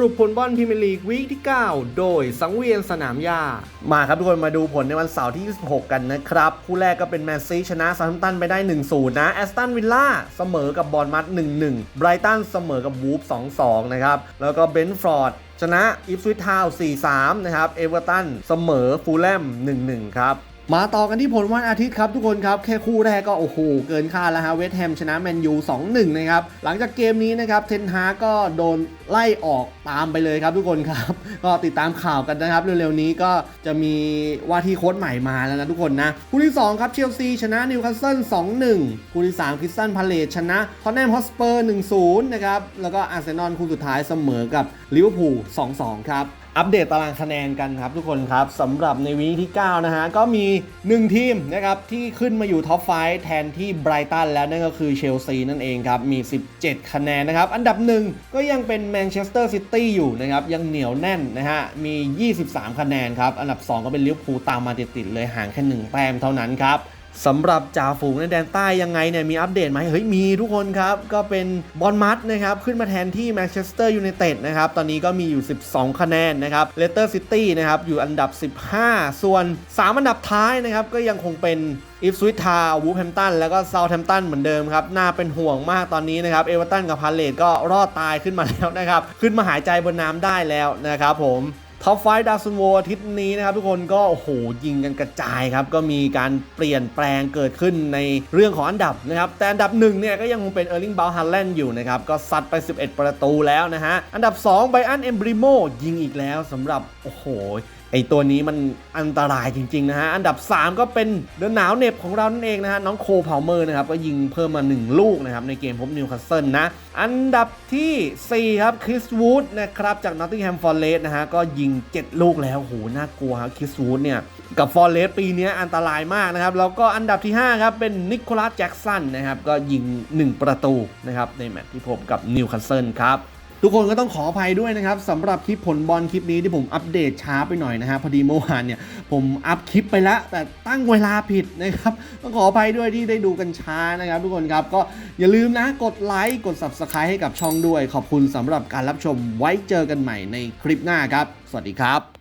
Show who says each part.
Speaker 1: รุปผลบอลพรีเมียร์ลีกวีคที่ 9 โดยสังเวียนสนามหญ้า มาครับทุกคนมาดูผลในวันเสาร์ที่ 26 กันนะครับ คู่แรกก็เป็นแมนซีชนะซาทัมตันไปได้ 1-0 นะแอสตันวิลล่าเสมอกับบอลมัด 1-1 ไบรตันเสมอกับวูฟ 2-2 นะครับ แล้วก็เบนฟอร์ดชนะอิฟสวิททาว 4-3 นะครับ เอเวอร์ตันเสมอฟูลแลม 1-1 ครับ มาต่อกันที่ผลวันอาทิตย์ครับทุกคนครับ แค่คู่แรกก็โอ้โหเกินคาดแล้วฮะเวสต์แฮมชนะแมนยู 2-1 นะครับ หลังจากเกมนี้นะครับเทนฮาก็โดนไล่ออกตามไปเลยครับทุกคนครับ ก็ติดตามข่าวกันนะครับเร็วๆนี้ก็จะมีว่าที่โค้ชใหม่มาแล้วนะทุกคนนะ คู่ที่ 2 ครับเชลซีชนะนิวคาสเซิล 2-1 คู่ที่ 3คริสตันพาเลตชนะทอนแนมฮอสเปอร์ 1-0 นะครับแล้วก็อาร์เซนอลคู่สุดท้ายเสมอกับลิเวอร์พูล 2-2 ครับ อัปเดตตารางคะแนนกันครับทุกคนครับสำหรับในวีคที่ 9 นะฮะ ก็มี 1 ทีมนะครับ ที่ขึ้นมาอยู่ท็อปไฟแทนที่ไบรตันแล้วนั่นก็คือเชลซีนั่นเองครับ มี 17 คะแนนนะครับ อันดับหนึ่งก็ยังเป็นแมนเชสเตอร์ซิตี้อยู่นะครับ ยังเหนียวแน่นนะฮะ มี 23 คะแนนครับ อันดับ 2 ก็เป็นลิเวอร์พูลตามมาติดๆเลยห่างแค่ 1 แต้มเท่านั้นครับ สำหรับจ่าฝูงในแดนใต้ยังไงเนี่ยมีอัปเดตไหมเฮ้ยมีทุกคนครับ ก็เป็นบอลมัดนะครับ ขึ้นมาแทนที่แมนเชสเตอร์ยูไนเต็ดนะครับ ตอนนี้ก็มีอยู่ 12 คะแนนนะครับเลสเตอร์ซิตี้นะครับ อยู่อันดับ 15 ส่วน 3 อันดับท้ายนะครับ ก็ยังคงเป็นอิฟสวิตทาวูแฮมตันแล้วก็เซาแฮมตันเหมือนเดิมครับ น่าเป็นห่วงมากตอนนี้นะครับ เอเวอร์ตันกับพาเลตก็รอดตายขึ้นมาแล้วนะครับ ขึ้นมาหายใจบนน้ำได้แล้วนะครับผม ท็อปไฟดาวซุนโวอาทิตย์นี้นะครับทุกคนก็โอ้โหยิงกันกระจายครับ ก็มีการเปลี่ยนแปลงเกิดขึ้นในเรื่องของอันดับนะครับ แต่อันดับหนึ่งเนี่ยก็ยังคงเป็นเออร์ลิงบาลฮันแลนด์อยู่นะครับ ก็ซัดไป 11 ประตูแล้วนะฮะ อันดับ2ไบอันเอมบริโมยิงอีกแล้วสำหรับ โอ้โห ไอตัวนี้มันอันตรายจริง ๆ นะฮะ อันดับ 3 ก็เป็นเดนหนาวเน็บของเรานั่นเองนะฮะ น้องโคเพาเมอร์นะครับ ก็ยิงเพิ่มมา 1 ลูกนะครับ ในเกมพบนิวคาสเซิลนะ อันดับทีสี่4 ครับคริสวูดนะครับ จากนอตติงแฮมฟอร์เรสนะฮะ ก็ยิง 7 ลูกแล้วโหน่ากลัวครับคริสวูดเนี่ย กับฟอร์เรสปีนี้อันตรายมากนะครับ แล้วก็อันดับที่ 5 ครับเป็นนิโคลัสแจ็กสันนะครับก็ยิง 1 ประตูนะครับในแมตช์ที่พบกับนิวคาสเซิลครับ ทุกคนก็ต้องขออภัยด้วยนะครับสำหรับคลิปผลบอลคลิปนี้ที่ผมอัปเดตช้าไปหน่อยนะฮะพอดีเมื่อวานเนี่ยผมอัพคลิปไปแล้ว แต่ตั้งเวลาผิดนะครับต้องขออภัยด้วยที่ได้ดูกันช้านะครับ ทุกคนครับก็อย่าลืมนะกดไลค์กด Subscribe ให้กับช่องด้วย ขอบคุณสำหรับการรับชมไว้เจอกันใหม่ในคลิปหน้าครับ สวัสดีครับ